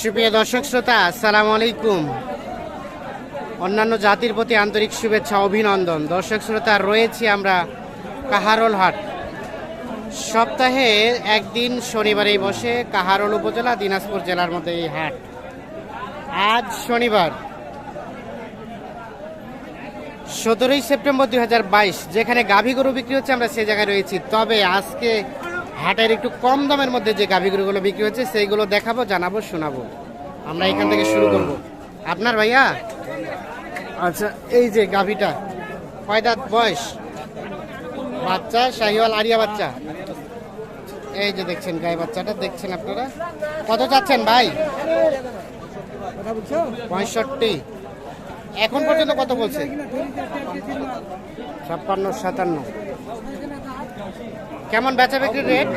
সুপ্রিয় দর্শক শ্রোতা, আসসালামু আলাইকুম। অন্যান্য জাতির প্রতি আন্তরিক শুভেচ্ছা, অভিনন্দন। দর্শক শ্রোতা, রয়েছি আমরা কাহারোল হাট সপ্তাহে একদিন শনিবারেই বসে কাহারোল উপজেলা, দিনাজপুর জেলার মধ্যে এই হাট। আজ শনিবার, সতেরোই সেপ্টেম্বর দুই হাজার বাইশ, যেখানে গাভী গরু বিক্রি হচ্ছে, আমরা সেই জায়গায় রয়েছি। তবে আজকে হাটের একটু কম দামের মধ্যে যে গাভী গরুগুলো বিক্রি হচ্ছে সেইগুলো দেখাবো জানাব শোনাবো। আমরা এখান থেকে শুরু করব। আপনার ভাইয়া? আচ্ছা এই যে গাভীটা কয় দাঁত বয়স? বাচ্চা শাহিওয়াল আরিয়া বাচ্চা? এই যে দেখছেন গায়ে বাচ্চাটা দেখছেন আপনারা? কত চাচ্ছেন ভাই? পঁয়ষট্টি। এখন পর্যন্ত কত বলছে? ছাপ্পান্ন সাতান্ন। কেমন বেচা বিক্রির রেট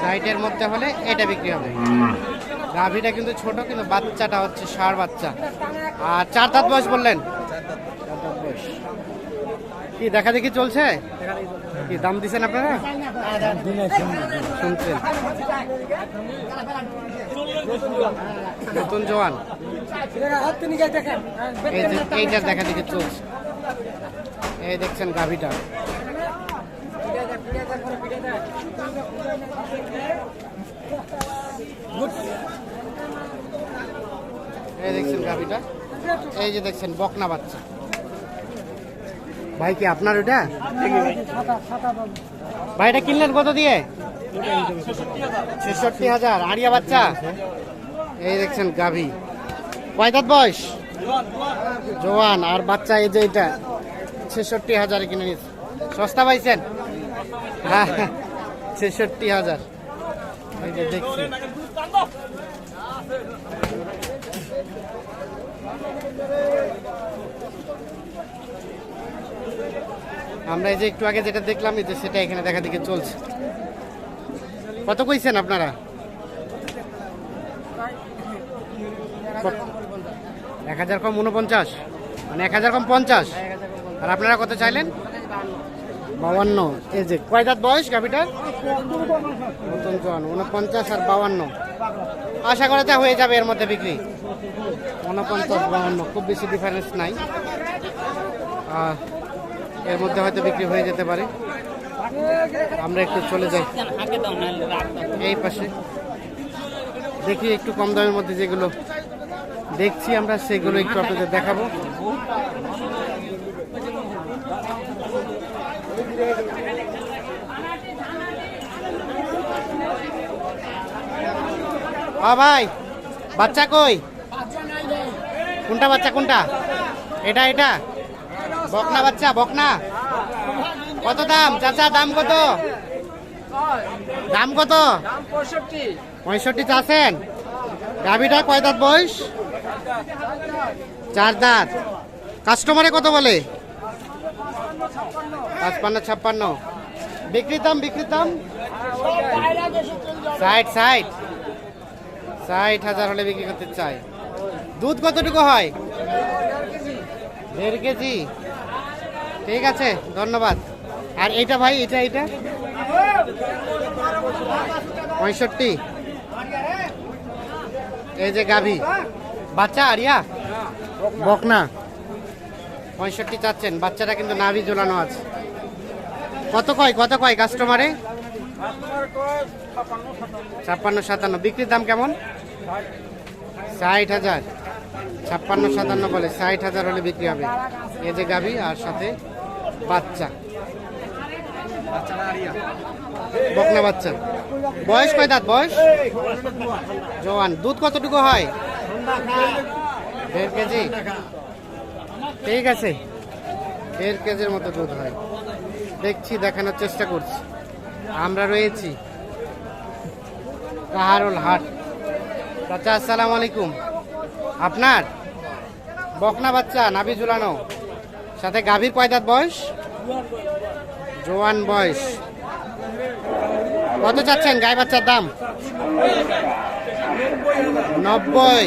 সাইটের মধ্যে হলে এটা বিক্রি হবে। গাভীটা কিন্তু ছোট, কিন্তু বাচ্চাটা হচ্ছে ষাঁড় বাচ্চা। আর চার দাঁত বয়স বললেন? কি, দেখা দেখি চলছে? কি, দাম দিচ্ছেন আপনারা? শুনছেন। নতুন জোয়ান। এই যে এইটার দেখা দেখি চলছে। এই দেখছেন গাভীটা। এই দেখছেন গাভীটা? এই যে দেখছেন, বকনা বাচ্চা। ভাই, কি আপনার ওটা? ভাই, এটা কিনলেন কত দিয়ে? ছেষট্টি হাজার। আড়িয়া বাচ্চা? এই দেখছেন গাভী। কয় দাঁত বয়স? জোয়ান। আর বাচ্চা এই যে এটা, ছেষট্টি হাজার কিনে নিচ্ছে সস্তা পাইছেন? হ্যাঁ ছেষট্টি হাজার। দেখছি। আমরা এই যে একটু আগে যেটা দেখলাম, এই যে সেটা এখানে দেখা দেখে চলছে। কত কইছেন আপনারা? এক হাজার কম উনপঞ্চাশ মানে এক হাজার কম পঞ্চাশ। আর আপনারা কত চাইলেন? বাউান্ন। এই যে, কয় বয়স গাভিটার? নতুন চুয়ান্ন উনপঞ্চাশ আর বাউান্ন। আশা করা যা হয়ে যাবে এর মধ্যে বিক্রি। উনপঞ্চাশ বাউান্ন, খুব বেশি ডিফারেন্স নাই। এর মধ্যে হয়তো বিক্রি হয়ে যেতে পারে। আমরা একটু চলে যাই। এই পাশে। দেখি একটু কম দামের মধ্যে যেগুলো দেখছি আমরা, সেগুলো একটু আপনাদের দেখাবো। ভাই, বাচ্চা কই? কোনটা বাচ্চা, কোনটা? এটা এটা? বকনা বাচ্চা, বকনা? কত দাম? চাচা, দাম কত? দাম কত? পঁয়ষট্টি চাচ্ছেন। গাভিটা কয় দাঁত বয়স? চার দাঁত। কাস্টমারে কত বলে? পাঁচপান্ন, ছাপ্পান্ন। বিক্রির দাম ষাট ষাট। ষাট হাজার হলে বিক্রি করতে চাই। দুধ কতটুকু হয়? দেড় কেজি। ঠিক আছে, ধন্যবাদ। আর এটা ভাই এটা এটা পঁয়ষট্টি। এই যে গাভী। বাচ্চা আরিয়া? বকনা। পঁয়ষট্টি চাচ্ছেন বাচ্চাটা কিন্তু নাভি ঝোলানো আছে। কত কয় কত কয় কাস্টমারে ছাপ্পান্ন, সাতান্ন। বিক্রির দাম কেমন? ষাট হাজার। ছাপ্পান্ন, সাতান্ন বলে, ষাট হাজার হলে বিক্রি হবে। এই যে গাভী আর সাথে বাচ্চা। বকনা বাচ্চা। বয়স কয় দাঁত, বয়স? জওয়ান দুধ কতটুকু হয়? দেড় কেজি। ঠিক আছে। দেড় কেজির মতো দুধ হয়। দেখছি, দেখানোর চেষ্টা করছি। আমরা রয়েছি। কাহারুল হাট। চাচা, আসসালামু আলাইকুম। আপনার? বকনা বাচ্চা, নাভি ঝুলানো। সাথে গাভীর কয় দাঁত বয়স? জোয়ান বয়স। কত চাচ্ছেন গায়ে বাচ্চার দাম? নব্বই।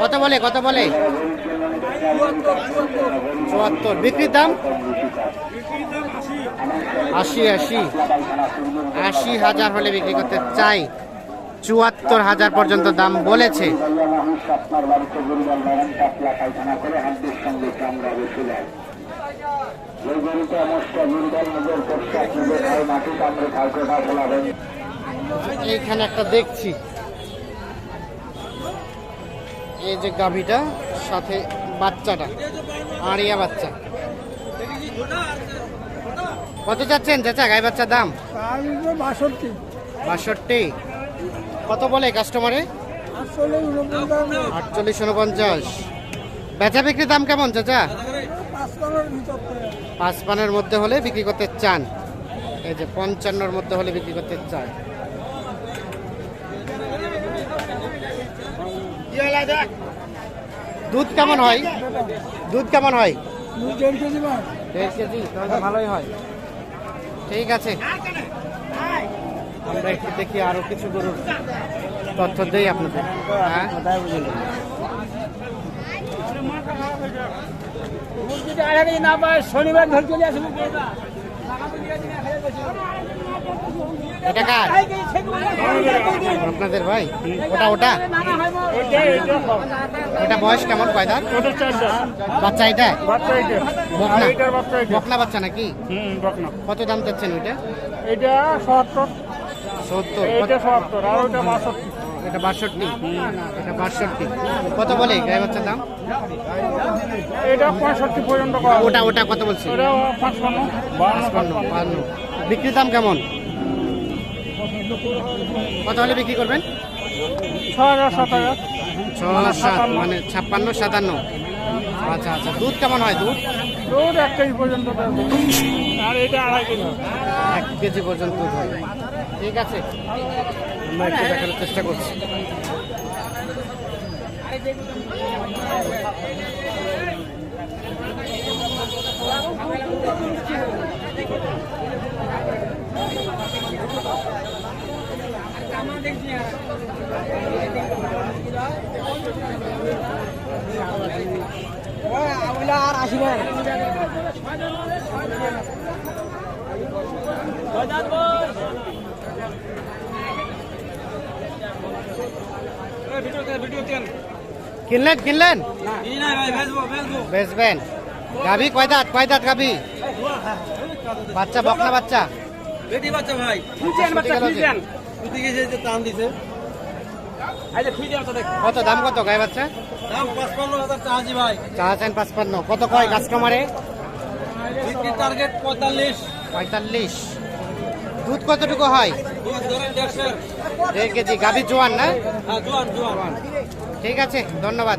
কত বলে কত বলে? চুয়াত্তর। বিক্রির দাম? আশি আশি। আশি হাজার হলে বিক্রি করতে চাই। চুয়াত্তর হাজার পর্যন্ত দাম বলেছে। এইখানে একটা দেখছি। এই যে গাভীটা, সাথে বাচ্চাটা আড়িয়া বাচ্চা। কত চাচ্ছেন চাচা গাই বাচ্চার দাম? বাষট্টি। বাষট্টি। কত বলে কাস্টমারে আটচল্লিশ উনপঞ্চাশ। বেচা বিক্রির দাম কেমন চাচা? পাঁচ পানের পাঁচ পানের মধ্যে হলে বিক্রি করতে চান। এই যে পঞ্চান্নর মধ্যে হলে বিক্রি করতে চান। দুধ কেমন হয়? দুধ কেমন হয়? ভালোই হয়। ঠিক আছে। আমরা একটু দেখি আরও কিছু গরুর তথ্য দেই আপনাদের। হ্যাঁ? শনিবার ধরে চলে আসব। এটা কার? আপনাদের ভাই? ওটা ওটা? এটা বয়স কেমন কয়দার? বাচ্চা এটা? বকনা? বকনা বাচ্চা নাকি? কত দাম চাচ্ছেন ওইটা? এটা সত্তর। সত্তর এটা সত্তর আর ওটা বাষট্টি। এটা বাষট্টি। এটা বাষট্টি কত বলে গাই বাচ্চার দাম? এটা পঁয়ষট্টি পর্যন্ত ওটা ওটা কত বলছি? বান্ন বিক্রির দাম কেমন? কত হলে বিক্রি করবেন? ছ হাজার সাত হাজার। সাত মানে ছাপ্পান্ন সাতান্ন। আচ্ছা আচ্ছা দুধ কেমন হয় দুধ? দুধ এক কেজি পর্যন্ত আর এটা আড়াই কেজি। এক কেজি পর্যন্ত দুধ হয়। ঠিক আছে আমরা একটু দেখানোর চেষ্টা করছি। আর আসবে কিনলেন কিনলেন বেচবেন গাভি কয় দাঁত কয় দাঁত গাভি? বাচ্চা বকনা বাচ্চা? বেটি বাচ্চা ভাই। ফ্রিজিয়ান বাচ্চা, ফ্রিজিয়ান। তুই গেছে যে টান দিছে। কত দাম কত গায়ে বাচ্চা? দাম পাঁচপান্ন হাজার চাহাজি ভাই। চা আছেন পাঁচপান্ন। কত কয় কাস্টমারে বিক্রি টার্গেট পঁয়তাল্লিশ। পঁয়তাল্লিশ। দুধ কতটুকু হয়? দুধ ধরেন দেড়শো। দেড় কেজি। গাভি জোয়ান না? হ্যাঁ জোয়ান জোয়ান। ঠিক আছে ধন্যবাদ।